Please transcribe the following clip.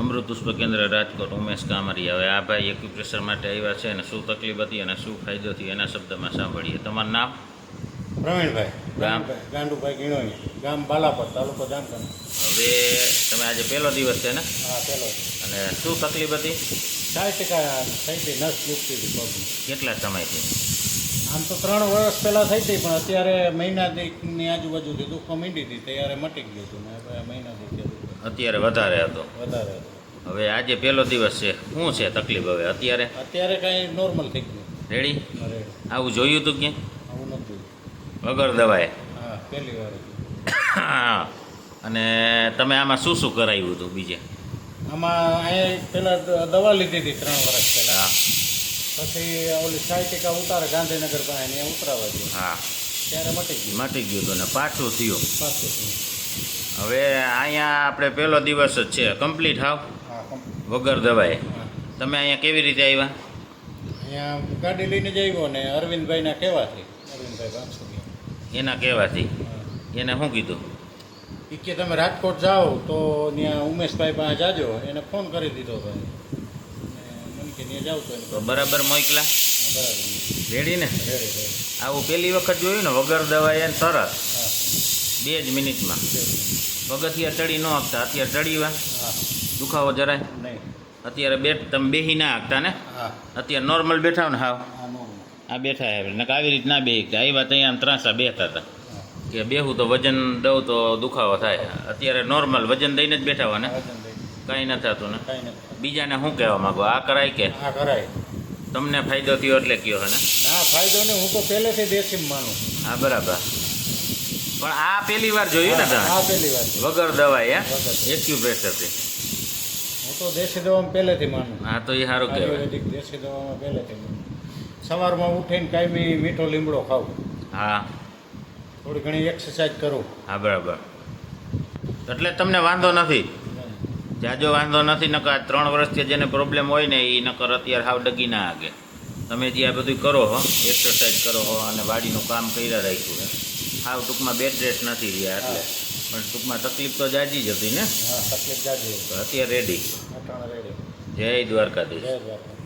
અમૃત પુષ્પ કેન્દ્ર રાજકોટ ઉમેશ કામરિયા. હવે આ ભાઈ એક્યુપ્રેશર માટે આવ્યા છે અને શું તકલીફ હતી અને શું ફાયદો થયો એના શબ્દમાં સાંભળીએ. તમારું નામ? પ્રવીણભાઈ. ગામ? ગાંડુભાઈ ગીણોઈ. ગામ બાલાપર તાલુકો જામકંડ હવે તમે આજે પહેલો દિવસ છે ને? હા પહેલો અને શું તકલીફ હતી? સાઠ ટકા થઈ હતી નસ દુખતી હતી પગની. કેટલા સમયથી? આમ તો ત્રણ વર્ષ પહેલાં થઈ હતી પણ અત્યારે મહિના દીકની આજુબાજુથી દુઃખો મીંડી હતી ત્યારે મટી ગયું હતું ને મહિના દીક અત્યારે વધારે હતો. વધારે હતું. હવે આજે પહેલો દિવસ છે. શું છે તકલીફ હવે અત્યારે? અત્યારે કાંઈ નોર્મલ થઈ ગયું રેડી? આવું જોયું હતું ક્યાં આવું નથી વગર દવાએ? હા પહેલી વાર. અને તમે આમાં શું શું કરાવ્યું હતું બીજે? આમાં અહીંયા પહેલાં દવા લીધી હતી ત્રણ વર્ષ પહેલાં. પછી ઓલી ટકા ઉતારે ગાંધીનગર પાસે ઉતરાવા હા. ત્યારે મટી ગયું. મટી ગયું હતું ને પાછું થયું. પાછું થયું. હવે અહીંયા આપણે પહેલો દિવસ જ છે. કમ્પ્લીટ હાવ? વગર દવાએ. તમે અહીંયા કેવી રીતે આવ્યા? અહીંયા ગાડી લઈને જ આવ્યો ને અરવિંદભાઈના કહેવાથી. અરવિંદભાઈ બાંસુરી. એના કહેવાથી? એને શું કીધું? એ કે તમે રાજકોટ જાઓ તો ત્યાં ઉમેશભાઈ પાસે જાજો. એને ફોન કરી દીધો ભાઈ મને કે ત્યાં જાવ તો બરાબર મોકલા. બરાબર. રેડી ને? આવું પહેલી વખત જોયું ને વગર દવાએ હા બે જ મિનિટમાં. પગથિયા ચડી ન આપતા. અત્યારે ચડીવા દુખાવો જરાય? અત્યારે બેઠ તમે બેહી ના આપતા ને? અત્યારે નોર્મલ બેઠા ને હાવ? આ બેઠા હે ને આવી રીત ના બે આવ્યા ત્યાં આમ ત્રાસા બેઠા હતા. કે બેહું તો વજન દઉં તો દુખાવો થાય. અત્યારે નોર્મલ વજન દઈને જ બેઠા હોય ને? કાંઈ ન થતું ને? બીજાને શું કહેવા માગો? આ કરાય કે? આ કરાય. તમને ફાયદો થયો એટલે કયો હે ને? ના ફાયદો નહીં. હું તો પહેલેથી દેશી માનું હા બરાબર. પણ આ પહેલી વાર જોયું ને હા તમે પહેલી વાર. વગર દવાએ વગર. એક્યુપ્રેશરથી હું તો દેશી દવામાં પહેલેથી માનું. હા તો એ સારું કહેવાય. દેશી દવામાં પહેલેથી સવારમાં ઉઠીને કાયમી મીઠો લીમડો ખાવું. હા. થોડી ઘણી એક્સરસાઇઝ કરું. હા બરાબર. એટલે તમને વાંધો નથી? જાજો વાંધો નથી નકર આ ત્રણ વર્ષથી જેને પ્રોબ્લેમ હોય ને એ નકર અત્યારે હાવ ડગી ના આગે તમે જે આ બધું કરો હો એક્સરસાઇઝ કરો હો અને વાડીનું કામ કર્યા રાખ્યું હે. હાવ ટૂંકમાં બેડ રેસ્ટ નથી રહ્યા એટલે. પણ ટૂંકમાં તકલીફ તો જાજી જ હતી ને? તકલીફ જાજી અત્યારે રેડી રેડી જય દ્વારકાધીશ. જય દ્વારકા